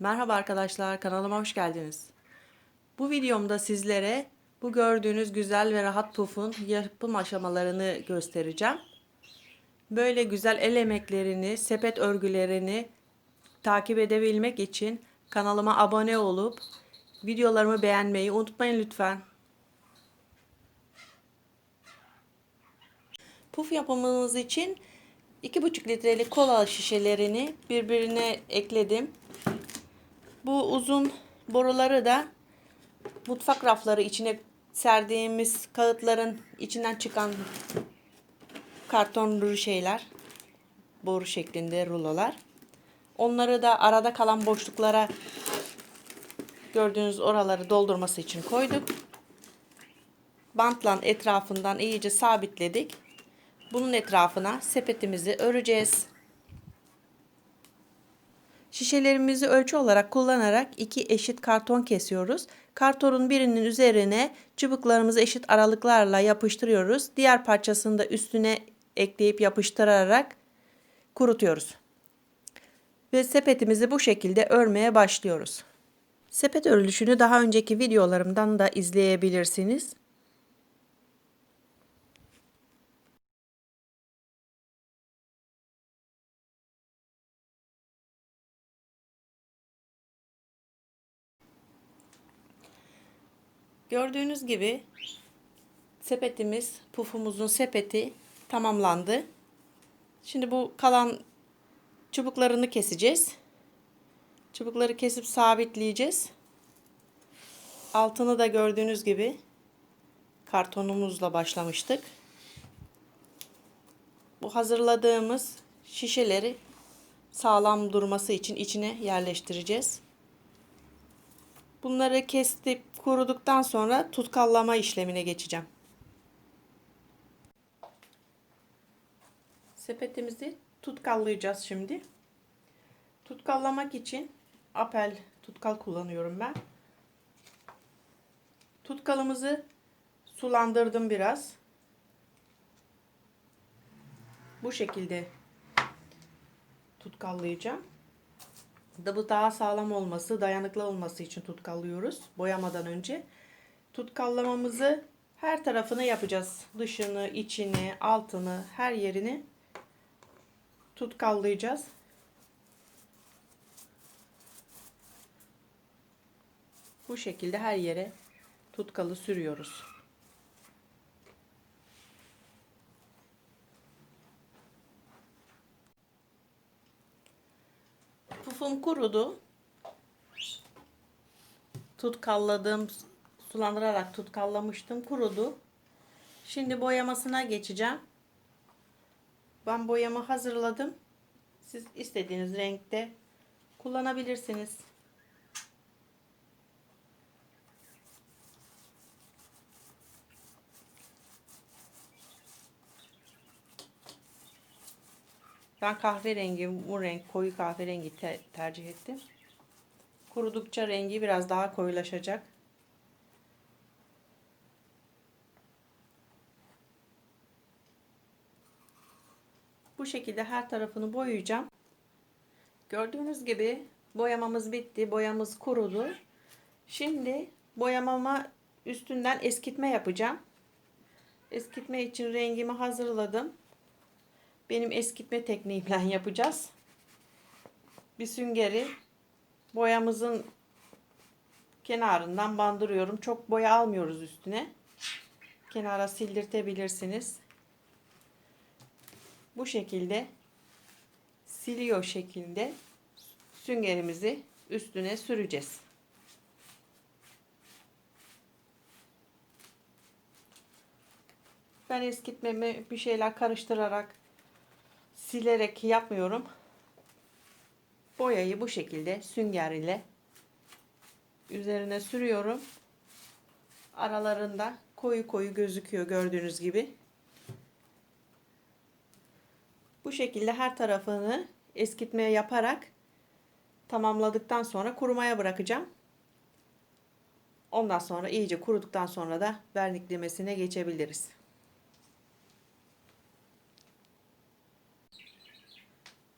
Merhaba arkadaşlar, kanalıma hoş geldiniz. Bu videomda sizlere bu gördüğünüz güzel ve rahat pufun yapım aşamalarını göstereceğim. Böyle güzel el emeklerini, sepet örgülerini takip edebilmek için kanalıma abone olup videolarımı beğenmeyi unutmayın lütfen. Puf yapımımız için 2,5 litrelik kola şişelerini birbirine ekledim. Bu uzun boruları da mutfak rafları içine serdiğimiz kağıtların içinden çıkan karton şeyler. Boru şeklinde rulolar. Onları da arada kalan boşluklara gördüğünüz oraları doldurması için koyduk. Bantla etrafından iyice sabitledik. Bunun etrafına sepetimizi öreceğiz. Şişelerimizi ölçü olarak kullanarak iki eşit karton kesiyoruz. Kartonun birinin üzerine çubuklarımızı eşit aralıklarla yapıştırıyoruz. Diğer parçasını da üstüne ekleyip yapıştırarak kurutuyoruz. Ve sepetimizi bu şekilde örmeye başlıyoruz. Sepet örülüşünü daha önceki videolarımdan da izleyebilirsiniz. Gördüğünüz gibi sepetimiz, pufumuzun sepeti tamamlandı. Şimdi bu kalan çubuklarını keseceğiz. Çubukları kesip sabitleyeceğiz. Altını da gördüğünüz gibi kartonumuzla başlamıştık. Bu hazırladığımız şişeleri sağlam durması için içine yerleştireceğiz. Bunları kestip kuruduktan sonra tutkallama işlemine geçeceğim. Sepetimizi tutkallayacağız şimdi. Tutkallamak için apel tutkal kullanıyorum ben. Tutkalımızı sulandırdım biraz. Bu şekilde tutkallayacağım. Da bu daha sağlam olması, dayanıklı olması için tutkallıyoruz boyamadan önce. Tutkallamamızı her tarafını yapacağız. Dışını, içini, altını, her yerini tutkallayacağız. Bu şekilde her yere tutkalı sürüyoruz. Pufum kurudu. Tutkalladım, sulandırarak tutkallamıştım. Kurudu. Şimdi boyamasına geçeceğim. Ben boyamı hazırladım. Siz istediğiniz renkte kullanabilirsiniz. Ben kahverengi, bu renk, koyu kahverengi te tercih ettim. Kurudukça rengi biraz daha koyulaşacak. Bu şekilde her tarafını boyayacağım. Gördüğünüz gibi boyamamız bitti. Boyamız kurudu. Şimdi boyamama üstünden eskitme yapacağım. Eskitme için rengimi hazırladım. Benim eskitme tekniğimle yapacağız. Bir süngeri boyamızın kenarından bandırıyorum. Çok boya almıyoruz üstüne. Kenara sildirtebilirsiniz. Bu şekilde siliyor şeklinde süngerimizi üstüne süreceğiz. Ben eskitmemi bir şeyler karıştırarak silerek yapmıyorum. Boyayı bu şekilde sünger ile üzerine sürüyorum. Aralarında koyu koyu gözüküyor gördüğünüz gibi. Bu şekilde her tarafını eskitme yaparak tamamladıktan sonra kurumaya bırakacağım. Ondan sonra iyice kuruduktan sonra da verniklemesine geçebiliriz.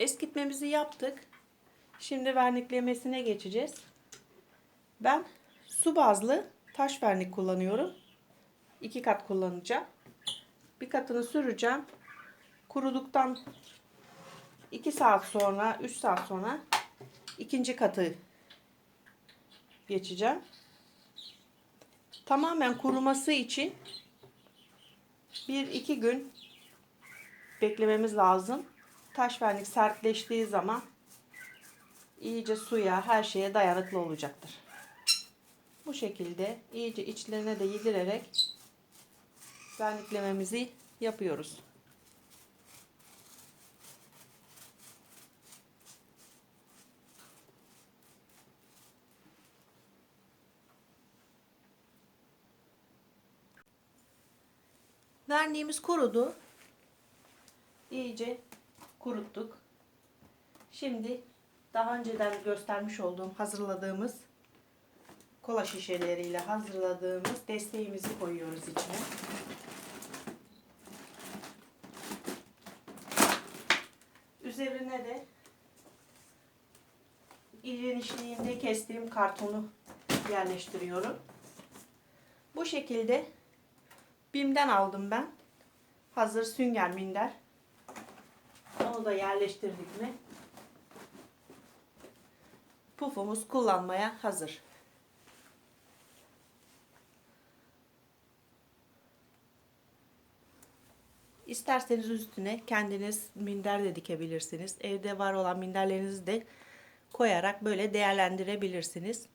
Eskitmemizi yaptık. Şimdi verniklemesine geçeceğiz. Ben su bazlı taş vernik kullanıyorum. İki kat kullanacağım. Bir katını süreceğim. Kuruduktan 2 saat sonra, 3 saat sonra ikinci katı geçeceğim. Tamamen kuruması için 1-2 gün beklememiz lazım. Taş vernik sertleştiği zaman iyice suya, her şeye dayanıklı olacaktır. Bu şekilde iyice içlerine de yedirerek verniklememizi yapıyoruz. Verniğimiz kurudu. İyice kuruttuk. Şimdi daha önceden göstermiş olduğum hazırladığımız kola şişeleriyle hazırladığımız desteğimizi koyuyoruz içine. Üzerine de iğrenişliğinde kestiğim kartonu yerleştiriyorum. Bu şekilde BİM'den aldım ben. Hazır sünger minder. Onu da yerleştirdik mi? Pufumuz kullanmaya hazır. İsterseniz üstüne kendiniz minder de dikebilirsiniz. Evde var olan minderlerinizi de koyarak böyle değerlendirebilirsiniz.